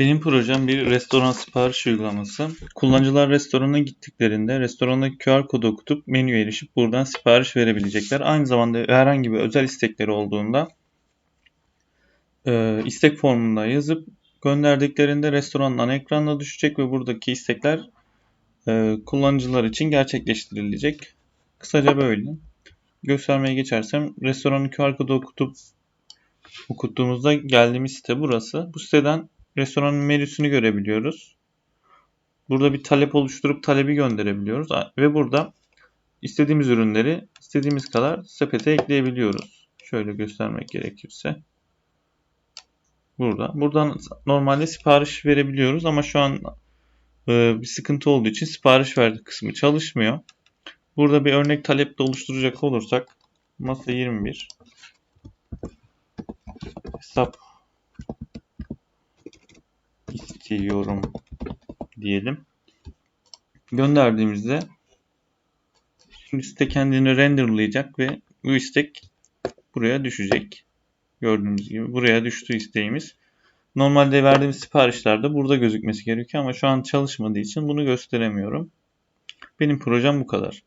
Benim projem bir restoran sipariş uygulaması. Kullanıcılar restorana gittiklerinde restorandaki QR kodu okutup menüye erişip buradan sipariş verebilecekler. Aynı zamanda herhangi bir özel istekleri olduğunda e, istek formunda yazıp gönderdiklerinde restoranın ana ekranına düşecek ve buradaki istekler e, kullanıcılar için gerçekleştirilecek. Kısaca böyle. Göstermeye geçersem restoranın QR kodu okutup okuttuğumuzda geldiğimiz site burası. Bu siteden restoranın menüsünü görebiliyoruz. Burada bir talep oluşturup talebi gönderebiliyoruz ve burada istediğimiz ürünleri istediğimiz kadar sepete ekleyebiliyoruz. Şöyle göstermek gerekirse. Burada. Buradan normalde sipariş verebiliyoruz ama şu an e, bir sıkıntı olduğu için sipariş verdik kısmı çalışmıyor. Burada bir örnek talep de oluşturacak olursak masa 21 hesap istiyorum diyelim. Gönderdiğimizde şimdi site kendini renderlayacak ve bu istek buraya düşecek. Gördüğünüz gibi buraya düştü isteğimiz. Normalde verdiğimiz siparişlerde burada gözükmesi gerekiyor ama şu an çalışmadığı için bunu gösteremiyorum. Benim projem bu kadar.